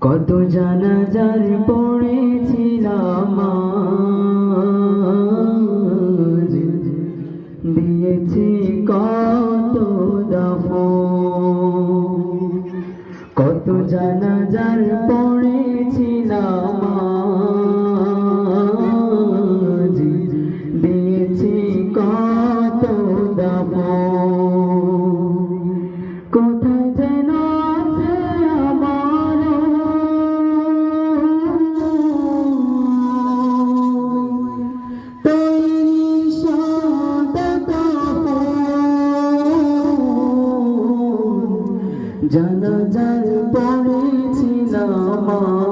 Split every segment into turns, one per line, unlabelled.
কত জানাজার পড়েছিলাম দিয়েছি কত দাফ কত জানাজার পড়েছিলাম জানাজার পড়েছিলাম। আজ,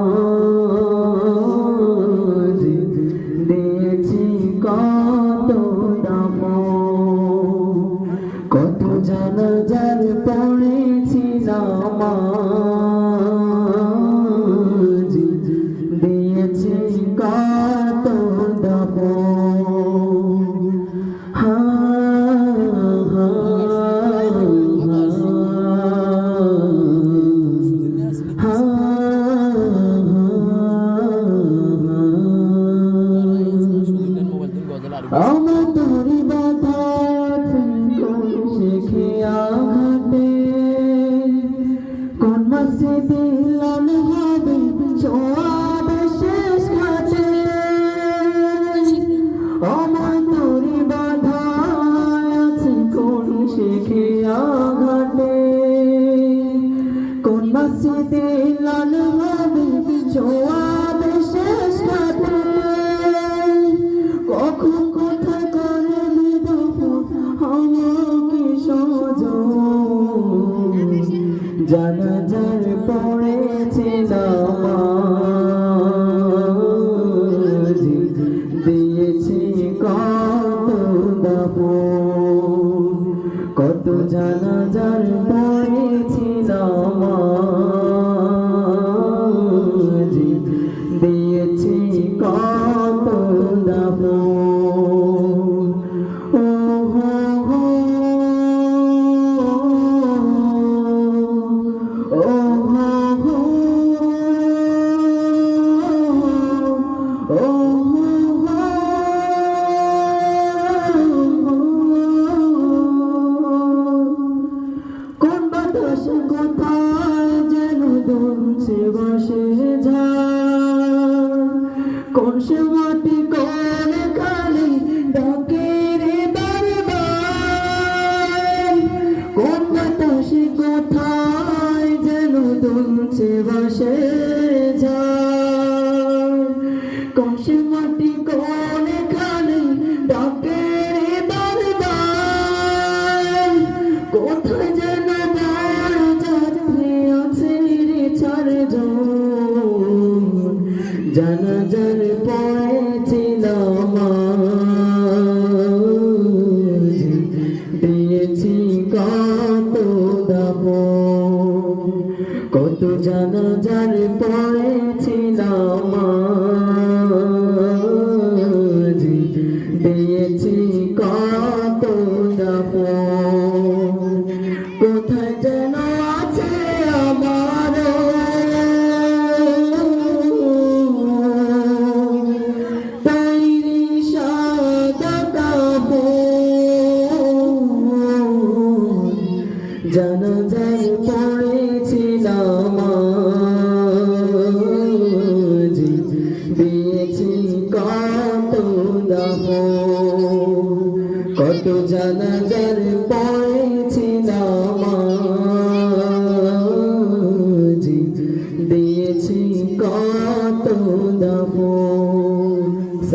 আমার তোরি বাধা আছে কোন শেখে আঘাতে? কোন মসজিদে লাল হবে সোয়াবে কত জানা যার বাতাস কোথায় যেন দুলছে বসে যায় কোন সে মাটি কোন রে চারজন জানাজার পড়েছিলাম আজ, দিয়েছি কত দাম কত জানাজার পড়েছিলাম আজ, দিয়েছি কত দাম। জানা যায় পড়েছিলাম আজ, কত দাম কত জানা যার পড়েছিলাম